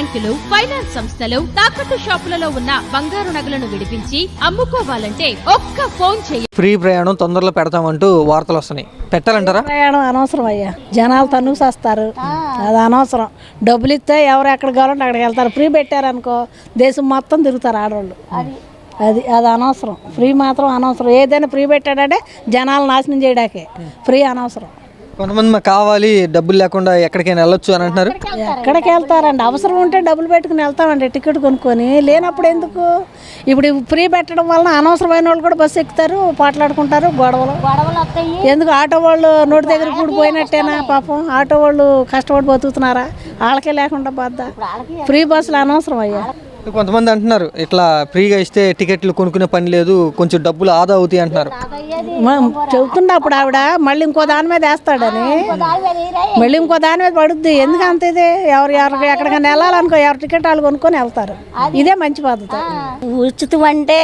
బ్యాంకులు ఫైనాన్స్ సంస్థలు తాకట్టు షాపులలో ఉన్న బంగారు నగలను విడిపించి అమ్ముకోవాలంటే ఒక్క ఫోన్ చేయ ఫ్రీ ప్రయాణం తొందరలో పెడతామంటూ వార్తలు వస్తున్నాయి. పెట్టాలంటారా? ప్రయాణం అనవసరం అయ్యా. జనాలు తన్నుకు వస్తారు అది అనవసరం. డబ్బులు ఇస్తే ఎవరు ఎక్కడ కావాలంటే అక్కడికి వెళ్తారు. ఫ్రీ పెట్టారనుకో దేశం మొత్తం తిరుగుతారు ఆడవాళ్ళు. అది. అది అనవసరం. ఫ్రీ మాత్రం అనవసరం. ఏదైనా ఫ్రీ పెట్టాడంటే జనాలు నాశనం చేయడాకే ఫ్రీ అనవసరం. కొంతమంది మాకు కావాలి డబ్బులు లేకుండా ఎక్కడికైనా వెళ్ళొచ్చు అని అంటున్నారు. ఎక్కడికి వెళ్తారండి అవసరం ఉంటే డబ్బులు పెట్టుకుని వెళ్తామండి టికెట్ కొనుక్కొని. లేనప్పుడు ఎందుకు? ఇప్పుడు ఫ్రీ పెట్టడం వలన అనవసరమైన వాళ్ళు కూడా బస్సు ఎక్కుతారు పాటలాడుకుంటారు గొడవలు. ఎందుకు? ఆటో వాళ్ళు నోటి దగ్గర కూడా పోయినట్టేనా పాపం? ఆటో వాళ్ళు కష్టపడి బతుకుతున్నారా? వాళ్ళకే లేకుండా బాధ ఫ్రీ బస్సులు అనవసరం అయ్యా. కొంతమంది అంటున్నారు ఇట్లా ఫ్రీగా ఇస్తే టికెట్లు కొనుక్కునే పని లేదు కొంచెం డబ్బులు ఆదా అవుతాయి అంటున్నారు. మనం చెబుతుండే అప్పుడు ఆవిడ మళ్ళీ ఇంకో దాని మీద వేస్తాడని. మళ్ళీ ఇంకో దాని మీద పడుద్ది. ఎందుకు అంత ఇది? ఎవరు ఎవరికి ఎక్కడికైనా వెళ్ళాలనుకో ఎవరు టికెట్ వాళ్ళు కొనుక్కొని వెళ్తారు. ఇదే మంచి పద్ధతి ఉచితం అంటే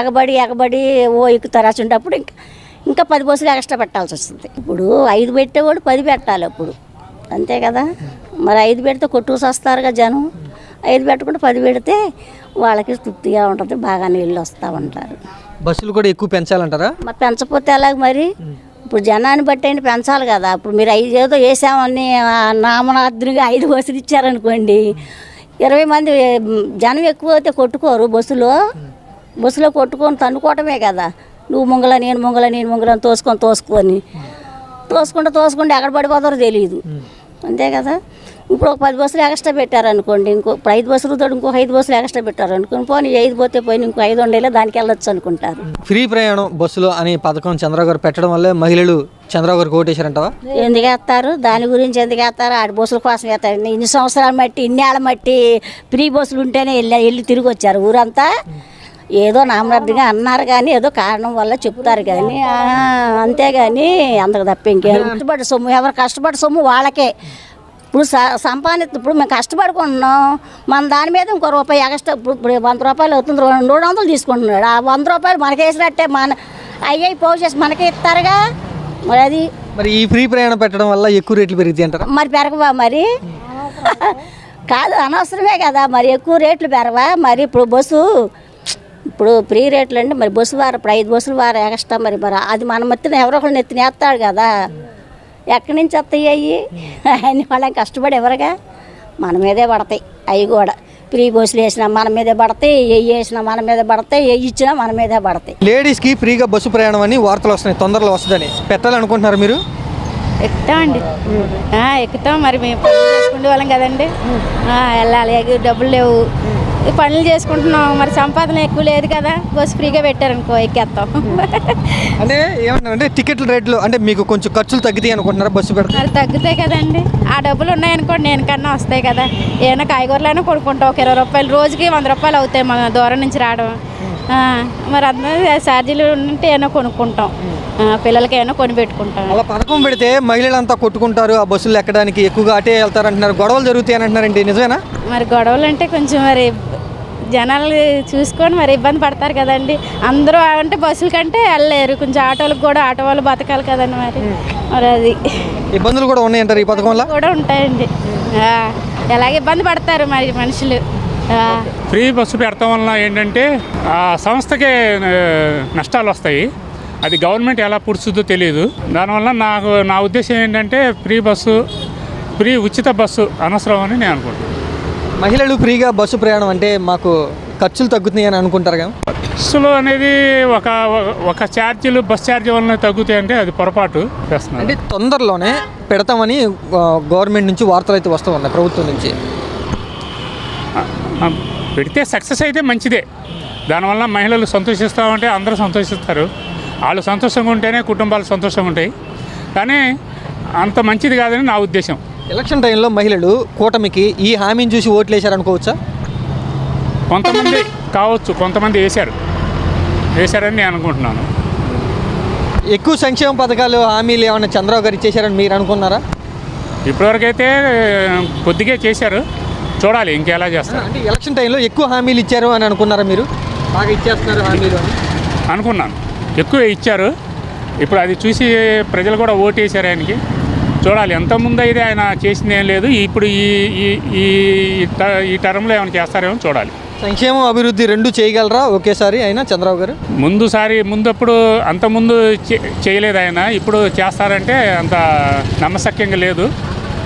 ఎగబడి ఎగబడి ఓ ఎక్కుతారు. అసలు ఇంకా ఇంకా పది బస్సులు ఎక్స్ట్రా పెట్టాల్సి వస్తుంది. ఇప్పుడు ఐదు పెట్టేవాడు పది పెట్టాలి అప్పుడు. అంతే కదా? మరి ఐదు పెడితే కొట్టుకు వస్తారుగా జనం. ఐదు పెట్టకుండా పది పెడితే వాళ్ళకి తృప్తిగా ఉంటుంది బాగా నీళ్ళు వస్తూ ఉంటారు బస్సులు కూడా ఎక్కువ పెంచాలంటారా? మరి పెంచకపోతే ఎలాగ మరి? ఇప్పుడు జనాన్ని బట్టి అయినా పెంచాలి కదా. ఇప్పుడు మీరు ఐదు ఏదో వేసామని ఆ, నామనార్థునిగా ఐదు బస్సులు ఇచ్చారనుకోండి ఇరవై మంది జనం ఎక్కువ అయితే కొట్టుకోరు బస్సులో. బస్సులో కొట్టుకొని తన్నుకోవటమే కదా. నువ్వు ముంగల నేను ముంగల నేను ముంగల తోసుకొని తోసుకొని. తోసుకుంటూ తోసుకుంటూ ఎక్కడ పడిపోతారో తెలియదు అంతే కదా? ఇప్పుడు ఒక పది బస్సులు ఎక్స్ట్రా పెట్టారనుకోండి ఇంకో ఇప్పుడు ఐదు బస్సులు తోడు ఇంకో ఐదు బస్సులు ఎక్స్ట్రా పెట్టారనుకోండి పోనీ ఐదు పోతే పోయి ఇంకో ఐదు ఉండేలా దానికి వెళ్ళొచ్చు అనుకుంటారు. ఫ్రీ ప్రయాణం బస్సులో అనే పథకం చంద్రబాబు గారు పెట్టడం వల్లే మహిళలు చంద్రబాబు ఓటేశారంటావా? ఎందుకు వేస్తారు? దాని గురించి ఎందుకు వేస్తారు? ఆడి బస్సుల కోసం వేస్తారు. ఇన్ని సంవత్సరాలు మట్టి ఇన్ని ఏళ్ళ మట్టి ఫ్రీ బస్సులు ఉంటేనే వెళ్ళి వెళ్ళి తిరిగి వచ్చారు. ఊరంతా ఏదో నామరద్దుగా అన్నారు కానీ ఏదో కారణం వల్ల చెప్తారు కానీ అంతేగాని అంతకు తప్ప ఇంకేం. కష్టపడి సొమ్ము ఎవరు కష్టపడి సొమ్ము వాళ్ళకే. ఇప్పుడు సంపాదిత ఇప్పుడు మేము కష్టపడుకుంటున్నాం. మన దాని మీద ఇంకో రూపాయి ఎక్స్ట్రా ఇప్పుడు ఇప్పుడు వంద రూపాయలు అవుతుంది. రెండు మూడు వందలు తీసుకుంటున్నాడు. ఆ వంద రూపాయలు మనకేసినట్టే మన అయ్యాయి పోగు చేసి మనకే ఇస్తారుగా. మరి అది మరి ఈ ఫ్రీ ప్రయాణం పెట్టడం వల్ల ఎక్కువ రేట్లు పెరుగుతాయి అంటారా? మరి పెరగవా మరి? కాదు అనవసరమే కదా. మరి ఎక్కువ రేట్లు పెరగవా? మరి ఇప్పుడు బస్సు ఇప్పుడు ఫ్రీ రేట్లు అంటే మరి బస్సు వారు ఇప్పుడు ఐదు బస్సులు వారు ఎక్స్ట్రా మరి మరి అది మన మత్తిన ఎవరో ఒకళ్ళు నెత్తిన వేస్తాడు కదా. ఎక్కడి నుంచి వస్తాయి అవి అన్ని వాళ్ళకి కష్టపడి ఎవరుగా? మన మీదే పడతాయి. అవి కూడా. ఫ్రీ బస్సులు వేసినా మన మీదే పడతాయి ఏ వేసినా మన మీద పడతాయి ఏ ఇచ్చినా మన మీదే పడతాయి. లేడీస్కి ఫ్రీగా బస్సు ప్రయాణం అని వార్తలు వస్తున్నాయి. తొందరలో వస్తుందని. పెట్టాలనుకుంటున్నారు మీరు? ఎక్కుతామండి. ఆ, ఎక్కుతాం. మరి మేము పనులు చేసుకునే వాళ్ళం కదండి. ఆ, వెళ్ళాలి. డబ్బులు లేవు. పనులు చేసుకుంటున్నాం మరి సంపాదన ఎక్కువ లేదు కదా. బస్సు ఫ్రీగా పెట్టారనుకో ఎక్కేస్తాం అంటే టికెట్ల రేట్లు అంటే మీకు కొంచెం ఖర్చులు తగ్గుతాయి అనుకుంటున్నారా బస్సు పెడితే మరి తగ్గుతాయి కదండి. ఆ డబ్బులు ఉన్నాయనుకోండి నేను కన్నా వస్తాయి కదా. ఏమైనా కాయగూరలైనా కొనుక్కుంటాం. ఒక ఇరవై రూపాయలు రోజుకి వంద రూపాయలు అవుతాయి మన దూరం నుంచి రావడం. మరి అందరూ ఛార్జీలు ఉంటే ఏమైనా కొనుక్కుంటాం. పిల్లలకి ఏమైనా కొని పెట్టుకుంటాం. అలా పథకం పెడితే మహిళలంతా కొట్టుకుంటారు. ఆ బస్సులు ఎక్కడానికి ఎక్కువగా అటే వెళ్తారు అంటున్నారు గొడవలు జరుగుతాయి అని అంటున్నారండి. నిజమేనా? మరి గొడవలు అంటే కొంచెం మరి జనాలు చూసుకొని మరి ఇబ్బంది పడతారు కదండి. అందరూ అంటే బస్సుల కంటే వెళ్ళలేరు. కొంచెం ఆటోలకు కూడా ఆటో వాళ్ళు బతకాలి కదండి మరి. మరి అది. ఇబ్బందులు కూడా ఉన్నాయంటారు ఈ పథకం వల్ల? కూడా ఉంటాయండి. ఆ, ఎలాగ ఇబ్బంది పడతారు మరి మనుషులు. ఫ్రీ బస్సు పెడతాం వల్ల ఏంటంటే ఆ సంస్థకే నష్టాలు వస్తాయి. అది గవర్నమెంట్ ఎలా పుడుస్తుందో తెలియదు దానివల్ల నాకు నా ఉద్దేశం ఏంటంటే ఫ్రీ బస్సు ఫ్రీ ఉచిత బస్సు అనవసరం అని నేను అనుకుంటున్నాను. మహిళలు ఫ్రీగా బస్సు ప్రయాణం అంటే మాకు ఖర్చులు తగ్గుతున్నాయి అని అనుకుంటారు కదా? బస్సులో అనేది ఒక ఒక ఛార్జీలు బస్ ఛార్జీ వలన తగ్గుతాయి అంటే అది పొరపాటు చేస్తున్నారు. అంటే తొందరలోనే పెడతామని గవర్నమెంట్ నుంచి వార్తలు అయితే వస్తూ ఉన్నాయి ప్రభుత్వం నుంచి. పెడితే సక్సెస్ అయితే మంచిదే. దానివల్ల మహిళలు సంతోషిస్తామంటే అందరూ సంతోషిస్తారు. వాళ్ళు సంతోషంగా ఉంటేనే కుటుంబాలు సంతోషంగా ఉంటాయి. కానీ అంత మంచిది కాదని నా ఉద్దేశం. ఎలక్షన్ టైంలో మహిళలు కూటమికి ఈ హామీని చూసి ఓట్లు వేశారనుకోవచ్చా కొంతమంది కావచ్చు కొంతమంది వేశారు. వేశారని నేను అనుకుంటున్నాను. ఎక్కువ సంక్షేమ పథకాలు హామీలు ఏమైనా చంద్రబాబు గారు ఇచ్చేశారని మీరు అనుకున్నారా? ఇప్పటివరకైతే కొద్దిగా చేశారు. చూడాలి ఇంకెలా చేస్తారు. అంటే ఎలక్షన్ టైంలో ఎక్కువ హామీలు ఇచ్చారు అని అనుకున్నారా మీరు? బాగా ఇచ్చేస్తున్నారు హామీలు అని. అనుకున్నాను. ఎక్కువ ఇచ్చారు. ఇప్పుడు అది చూసి ప్రజలు కూడా ఓటు వేశారు ఆయనకి. చూడాలి. ఎంత ముందు అయితే ఆయన చేసింది ఏం లేదు. ఇప్పుడు ఈ ఈ ఈ ట- ఈ టర్మ్లో ఏమైనా చేస్తారేమో చూడాలి. సంక్షేమం అభివృద్ధి రెండు చేయగలరా? ఒకేసారి అయినా చంద్రబాబు గారు? ముందుసారి ముందప్పుడు అంత ముందు చే- చేయలేదు ఆయన. ఇప్పుడు చేస్తారంటే అంత నమ్మశక్యంగా లేదు.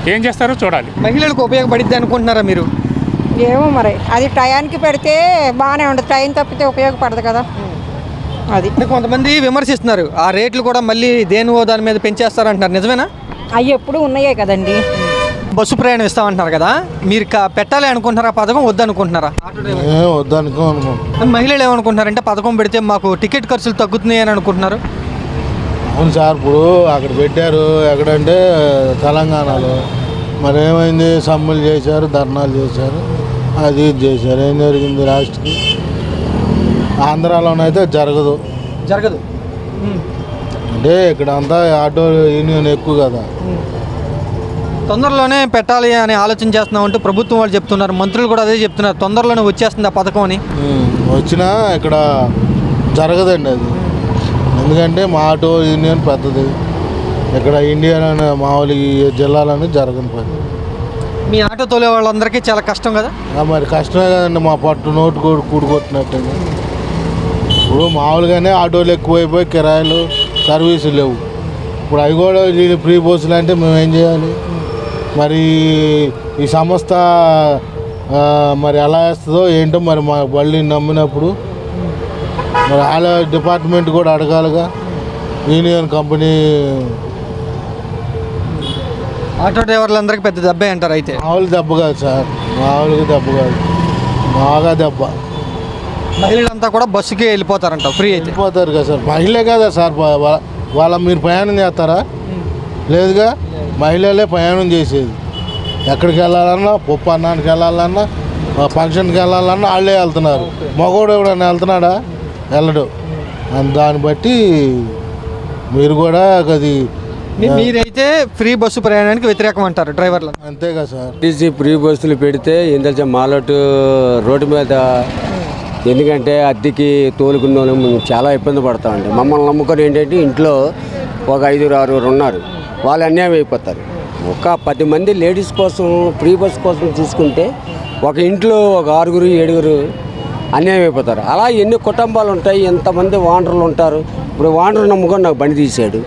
ఏం చేస్తారో చూడాలి. మహిళలకు ఉపయోగపడిద్ది అనుకుంటున్నారా మీరు? ఏమో మరి. అది టయానికి పెడితే బాగానే ఉంటుంది టైం తప్పితే ఉపయోగపడదు కదా. అది కొంతమంది విమర్శిస్తున్నారు. ఆ రేట్లు కూడా మళ్ళీ దేనివో దాని మీద పెంచేస్తారంటున్నారు. నిజమేనా? అవి ఎప్పుడు ఉన్నాయే కదండి. బస్సు ప్రయాణం ఇస్తామంటున్నారు కదా మీరు కా- పెట్టాలి అనుకుంటున్నారా ఆ పథకం వద్దనుకుంటున్నారా? ఏం వద్దనుకో అనుకో మహిళలు ఏమనుకుంటున్నారంటే పథకం పెడితే మాకు టికెట్ ఖర్చులు తగ్గుతున్నాయి అని అనుకుంటున్నారు. అవును సార్ ఇప్పుడు అక్కడ పెట్టారు ఎక్కడంటే తెలంగాణలో. మరి ఏమైంది? సమ్ములు చేశారు ధర్నాలు చేశారు అది ఇది చేశారు. ఏం జరిగింది లాస్ట్కి? ఆంధ్రాలోనైతే జరగదు. జరగదు. అంటే ఇక్కడ అంతా ఆటో యూనియన్ ఎక్కువ కదా. తొందరలోనే పెట్టాలి అని ఆలోచన చేస్తున్నాం అంటూ ప్రభుత్వం వాళ్ళు చెప్తున్నారు. మంత్రులు కూడా అదే చెప్తున్నారు. తొందరలోనే వచ్చేస్తుంది ఆ పథకం అని. ఉమ్, వచ్చినా ఇక్కడ జరగదండి అది. ఎందుకంటే మా ఆటో యూనియన్ పెద్దది. ఇక్కడ ఇండియాలోనే మామూలు ఈ జిల్లాలోనే జరగని పని. మీ ఆటో తోలే వాళ్ళందరికీ చాలా కష్టం కదా? ఆ మరి కష్టమే కదండి. మా పట్టు నోటు కూడా కూడుకొట్టినట్టు ఇప్పుడు మామూలుగానే ఆటోలు ఎక్కువైపోయి కిరాయిలు సర్వీసులు లేవు. ఇప్పుడు అవి కూడా వీళ్ళు ఫ్రీ బస్సులు అంటే మేము ఏం చేయాలి? మరి ఈ సంస్థ మరి ఎలా వేస్తుందో ఏంటో మరి మా బళ్ళు నమ్మినప్పుడు మరి వాళ్ళ డిపార్ట్మెంట్ కూడా అడగాలిగా. యూనియన్ కంపెనీ ఆటో డ్రైవర్లందరికీ పెద్ద దెబ్బే అంటారు అయితే. మామూలు దెబ్బ కాదు సార్. మామూలుగా దెబ్బ కాదు. బాగా దెబ్బ. మహిళలంతా కూడా బస్సుకే వెళ్ళిపోతారంట ఫ్రీ అయితే. వెళ్ళిపోతారు కదా సార్. మహిళే కదా సార్ వాళ్ళ మీరు ప్రయాణం చేస్తారా? లేదుగా? మహిళలే ప్రయాణం చేసేది. ఎక్కడికి వెళ్ళాలన్నా పప్పు అన్నానికి వెళ్ళాలన్నా ఫంక్షన్కి వెళ్ళాలన్నా వాళ్ళే వెళ్తున్నారు. మగోడు ఎవడన్నా వెళ్తున్నాడా? వెళ్ళడు. దాన్ని బట్టి మీరు కూడా అది మీరైతే ఫ్రీ బస్సు ప్రయాణానికి వ్యతిరేకం అంటారు డ్రైవర్లు అంతే కదా సార్. ఆర్టీసీ ఫ్రీ బస్సులు పెడితే తెలుసా మాలటు రోడ్డు మీద ఎందుకంటే అద్దెకి తోలుకున్న వాళ్ళు మేము చాలా ఇబ్బంది పడతామండి మమ్మల్ని నమ్ముకొని ఏంటంటే ఇంట్లో ఒక ఐదుగురు ఆరుగురు ఉన్నారు. వాళ్ళు అన్యాయం అయిపోతారు. ఒక పది మంది లేడీస్ కోసం ఫ్రీ బస్ కోసం చూసుకుంటే ఒక ఇంట్లో ఒక ఆరుగురు ఏడుగురు అన్యాయం అయిపోతారు. అలా ఎన్ని కుటుంబాలు ఉంటాయి ఎంతమంది వాండర్లు ఉంటారు. ఇప్పుడు వాండర్ నమ్ముకొని నాకు బండి తీశాడు.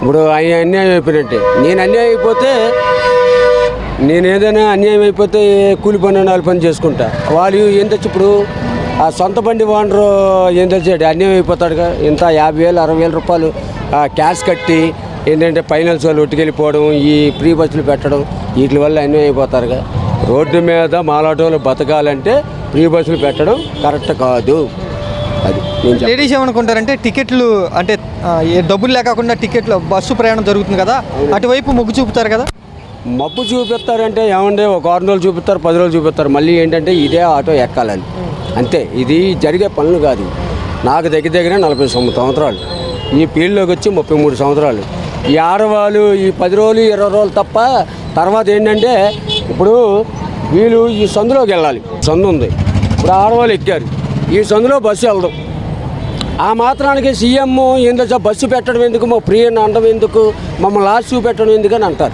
ఇప్పుడు ఆయన అన్యాయం అయిపోయినట్టే. నేను అన్యాయం అయిపోతే నేను ఏదైనా అన్యాయం అయిపోతే కూలి పని నాలుగు పని చేసుకుంటా. వాళ్ళు ఏం తెచ్చి ఇప్పుడు ఆ సొంత బండి ఓనరు ఏం తెచ్చాడు అన్యాయం అయిపోతాడుగా ఇంత యాభై వేలు అరవై వేల రూపాయలు క్యాష్ కట్టి ఏంటంటే ఫైనాన్స్ వాళ్ళు ఒట్టుకెళ్ళిపోవడం ఈ ఫ్రీ బస్సులు పెట్టడం వీటి వల్ల అన్యాయం అయిపోతారుగా రోడ్డు మీద మాలాటోలు బతకాలంటే ఫ్రీ బస్సులు పెట్టడం కరెక్ట్ కాదు. అది లేడీస్ ఏమనుకుంటారంటే టికెట్లు అంటే డబ్బులు లేకుండా టికెట్లు బస్సు ప్రయాణం జరుగుతుంది కదా. అటువైపు మొగ్గు చూపుతారు కదా. మబ్బు చూపిస్తారంటే ఏమంటే ఒక ఆరు రోజులు చూపిస్తారు పది రోజులు చూపిస్తారు. మళ్ళీ ఏంటంటే ఇదే ఆటో ఎక్కాలని. అంతే. ఇది జరిగే పనులు కాదు. నాకు దగ్గర దగ్గర నలభై సంవత్సరాలు. ఈ ఫీల్డ్లోకి వచ్చి ముప్పై మూడు సంవత్సరాలు. ఈ ఆడవాళ్ళు ఈ పది రోజులు ఇరవై రోజులు తప్ప తర్వాత ఏంటంటే ఇప్పుడు వీళ్ళు ఈ సందులోకి వెళ్ళాలి. సందు ఉంది. ఇప్పుడు ఆడవాళ్ళు ఎక్కారు. ఈ సందులో బస్సు వెళ్దాం ఆ మాత్రానికి సీఎం ఏందో బస్సు పెట్టడం ఎందుకు? మా ప్రియ అనడం ఎందుకు? మమ్మల్ని లాస్ట్ చూపెట్టడం ఎందుకు అని అంటారు.